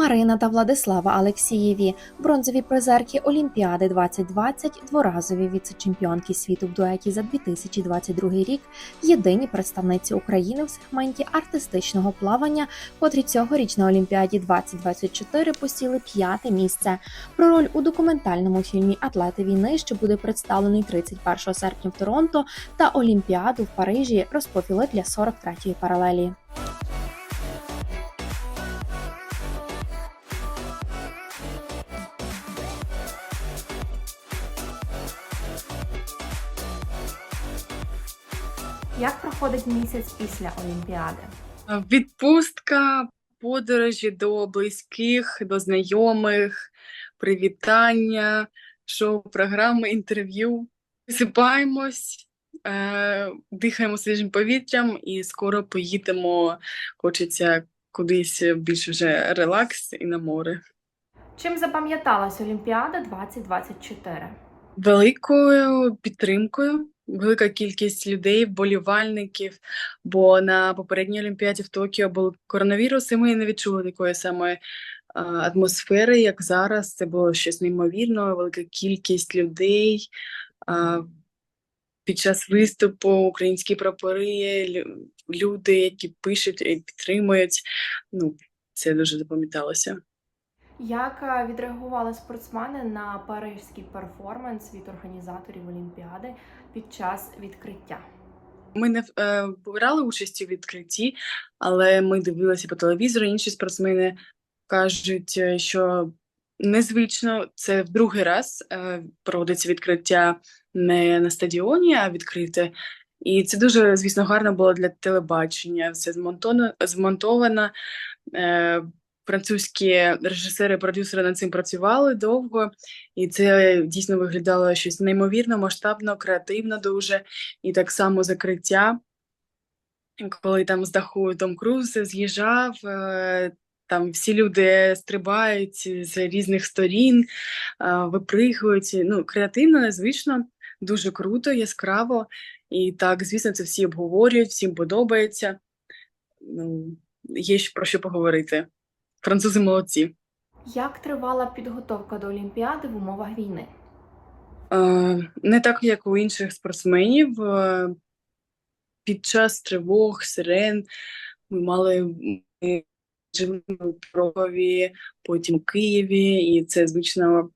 Марина та Владислава Алексієві, бронзові призерки Олімпіади 2020, дворазові віце-чемпіонки світу в дуеті за 2022 рік, єдині представниці України в сегменті артистичного плавання, котрі цьогоріч на Олімпіаді 2024 посіли п'яте місце. Про роль у документальному фільмі Атлети війни, що буде представлений 31 серпня в Торонто, та Олімпіаду в Парижі розповіли для 43-ї паралелі. Як проходить місяць після Олімпіади? Відпустка, подорожі до близьких, до знайомих, привітання, шоу-програми, інтерв'ю. Висипаємось, е, дихаємо свіжим повітрям і скоро поїдемо. Хочеться кудись більш вже релакс і на море. Чим запам'яталась Олімпіада 2024? Великою підтримкою, велика кількість людей, вболівальників. Бо на попередній Олімпіаді в Токіо був коронавірус, і ми не відчули такої самої атмосфери, як зараз. Це було щось неймовірно, велика кількість людей. Під час виступу українські прапори, люди, які пишуть і підтримують. Ну, це дуже запам'яталося. Як відреагували спортсмени на парижський перформанс від організаторів Олімпіади під час відкриття? Ми не е, брали участь у відкритті, але ми дивилися по телевізору. Інші спортсмени кажуть, е, що незвично це в другий раз е, проводиться відкриття не на стадіоні, а відкрите. І це дуже, звісно, гарно було для телебачення. Все змонтовано, змонтовано. Е, французькі режисери, продюсери над цим працювали довго, і це дійсно виглядало щось неймовірно, масштабно, креативно дуже. І так само закриття, коли там з даху Том Круз з'їжджав, е, там всі люди стрибають з різних сторін, е, випригують. Ну, креативно, незвично, дуже круто, яскраво. І так, звісно, це всі обговорюють, всім подобається. Ну, є про що поговорити. Французи молодці. Як тривала підготовка до Олімпіади в умовах війни? Е, Не так, як у інших спортсменів. Е, Під час тривог, сирен ми мали ми жили у Пробові, потім в Києві, і це звично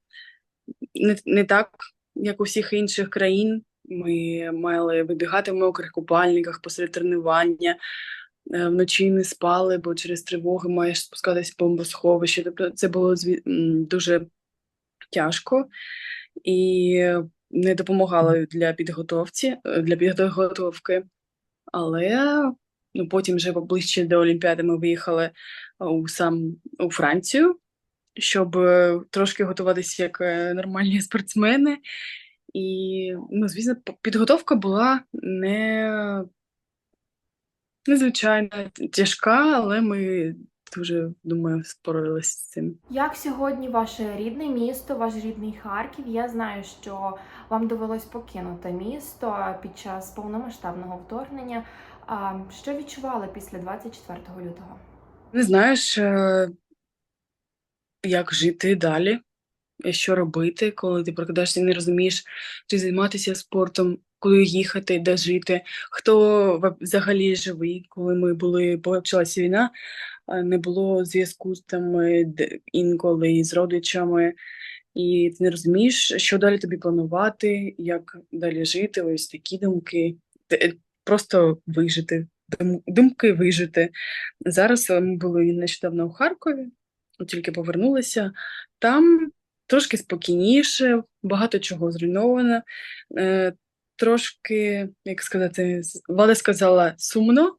не, не так, як у всіх інших країн. Ми мали вибігати в мокрих купальниках посеред тренування, вночі не спали, бо через тривоги маєш спускатись в бомбосховище. Тобто це було дуже тяжко і не допомагало для підготовці, е, для підготовки. Але ну, потім вже ближче до Олімпіади ми виїхали е, у сам у Францію, щоб е, трошки готуватися як е, нормальні спортсмени. І, ну, звісно, підготовка була не незвичайно тяжка, але ми дуже, думаю, спорилися з цим. Як сьогодні ваше рідне місто, ваш рідний Харків? Я знаю, що вам довелось покинути місто під час повномасштабного вторгнення. Що відчували після 24 лютого? Не знаєш, е, як жити далі, що робити, коли ти прокидаєшся і не розумієш, чи займатися спортом, куди їхати, де жити, хто взагалі живий, коли ми були, почалася війна, е, не було зв'язку з там е, інколи із родичами, і ти не розумієш, що далі тобі планувати, як далі жити, ось такі думки. Просто вижити, думки вижити. Зараз е, ми були нещодавно у Харкові, тільки повернулися. Там трошки спокійніше, багато чого зруйновано. Трошки, як сказати, Влада сказала сумно,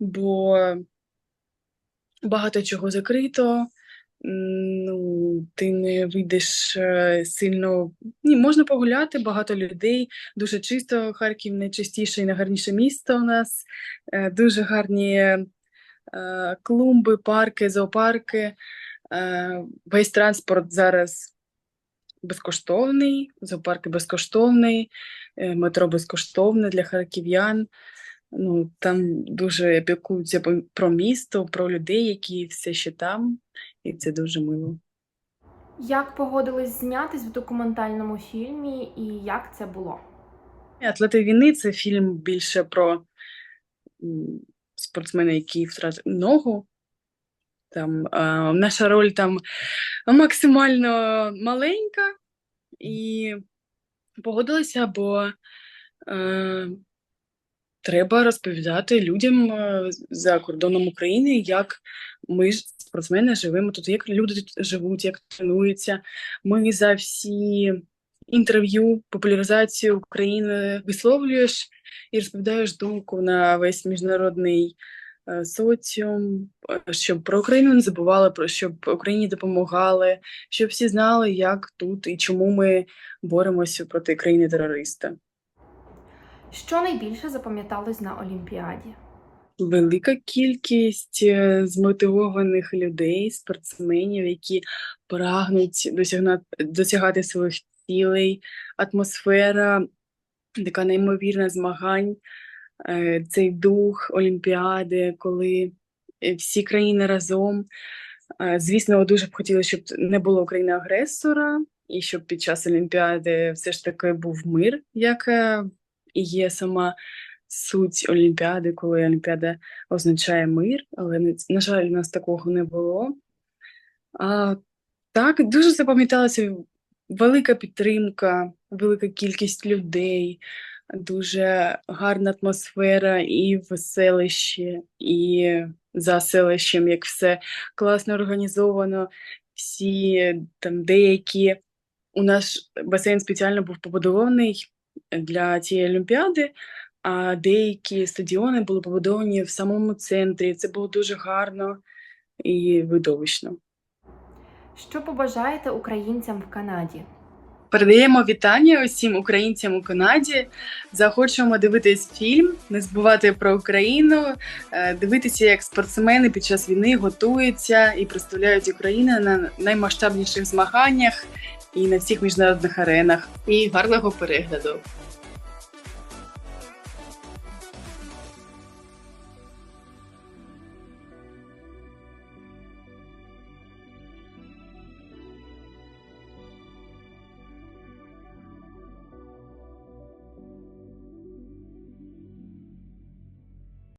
бо багато чого закрито. Ну, ти не вийдеш е, сильно. Ні, можна погуляти, багато людей. Дуже чисто. Харків найчистіше і найгарніше місто у нас. Е, Дуже гарні е, клумби, парки, зоопарки. Весь транспорт зараз безкоштовний, зоопарки безкоштовний, е, метро безкоштовне для харків'ян. Ну, там дуже піклуються про місто, про людей, які все ще там, і це дуже мило. Як погодились знятись в документальному фільмі і як це було? Атлети війни це фільм більше про спортсмена, який втратив ногу. Там, а, наша роль там максимально маленька, і погодилася, бо е, треба розповідати людям е, за кордоном України, як ми спортсмени живемо тут, як люди тут живуть, як тренуються. Ми за всі інтерв'ю, популяризацію України висловлюєш і розповідаєш думку на весь міжнародний соціум, е, щоб про Україну не забували, про щоб Україні допомагали, щоб всі знали, як тут і чому ми боремося проти країни-терориста. Що найбільше запам'яталось на Олімпіаді? Велика кількість е, змотивованих людей, спортсменів, які прагнуть досягнати, досягати своїх цілей, атмосфера, така неймовірна змагань, е, цей дух Олімпіади, коли е, всі країни разом. Е, Звісно, дуже б хотіли, щоб не було країни-агресора, і щоб під час Олімпіади все ж таки був мир, як е, і є сама суть Олімпіади, коли Олімпіада означає мир, але на жаль, у нас такого не було. А, так, дуже запам'яталася велика підтримка, велика кількість людей, дуже гарна атмосфера і в селищі, і за селищем, як все класно організовано. Всі там деякі у нас басейн спеціально був побудований для цієї олімпіади, а деякі стадіони були побудовані в самому центрі. Це було дуже гарно і видовищно. Що побажаєте українцям в Канаді? Передаємо вітання усім українцям у Канаді. Захочемо дивитись фільм, не забувати про Україну, е, дивитися, як спортсмени під час війни готуються і представляють Україну на наймасштабніших змаганнях і на всіх міжнародних аренах. І гарного перегляду.